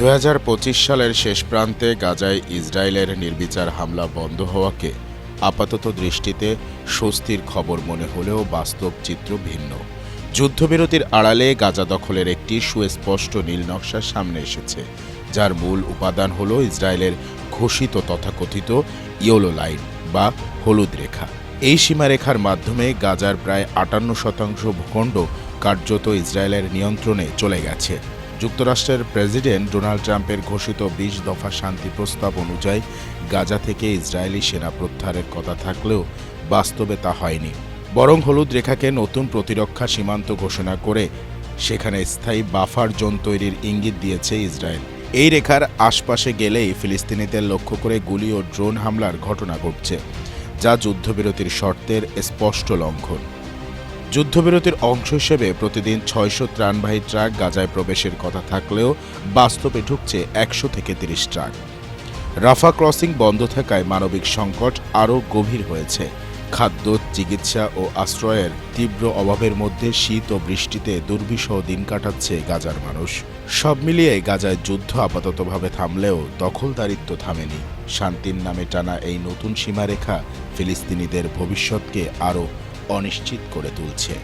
দু হাজার পঁচিশ সালের শেষ প্রান্তে গাজায় ইসরায়েলের নির্বিচার হামলা বন্ধ হওয়াকে আপাতত দৃষ্টিতে স্বস্তির খবর মনে হলেও বাস্তব চিত্র ভিন্ন। যুদ্ধবিরতির আড়ালে গাজা দখলের একটি সুস্পষ্ট নীল নকশা সামনে এসেছে, যার মূল উপাদান হল ইসরায়েলের ঘোষিত তথাকথিত ইয়োলো লাইন বা হলুদ রেখা। এই সীমারেখার মাধ্যমে গাজার প্রায় আটান্ন শতাংশ ভূখণ্ড কার্যত ইসরায়েলের নিয়ন্ত্রণে চলে গেছে। যুক্তরাষ্ট্রের প্রেসিডেন্ট ডোনাল্ড ট্রাম্পের ঘোষিত বিশ দফা শান্তি প্রস্তাব অনুযায়ী গাজা থেকে ইসরায়েলি সেনা প্রত্যাহারের কথা থাকলেও বাস্তবে তা হয়নি। বরং হলুদ রেখাকে নতুন প্রতিরক্ষা সীমান্ত ঘোষণা করে সেখানে স্থায়ী বাফার জোন তৈরির ইঙ্গিত দিয়েছে ইসরায়েল। এই রেখার আশপাশে গেলেই ফিলিস্তিনিদের লক্ষ্য করে গুলি ও ড্রোন হামলার ঘটনা ঘটছে, যা যুদ্ধবিরতির শর্তের স্পষ্ট লঙ্ঘন। যুদ্ধবিরতির অংশ হিসেবে প্রতিদিন ছয়শো ত্রাণবাহী ট্রাক গাজায় প্রবেশের কথা থাকলেও বাস্তবে ঢুকছে একশো থেকে তিরিশ ট্রাক। রাফা ক্রসিং বন্ধ থাকায় মানবিক সংকট আরও গভীর হয়েছে। খাদ্য, চিকিৎসা ও আশ্রয়ের তীব্র অভাবের মধ্যে শীত ও বৃষ্টিতে দুর্বিষহ দিন কাটাচ্ছে গাজার মানুষ। সব মিলিয়ে গাজায় যুদ্ধ আপাততভাবে থামলেও দখলদারিত্ব থামেনি। শান্তির নামে টানা এই নতুন সীমারেখা ফিলিস্তিনিদের ভবিষ্যৎকে আরও অনিশ্চিত করে তুলছে।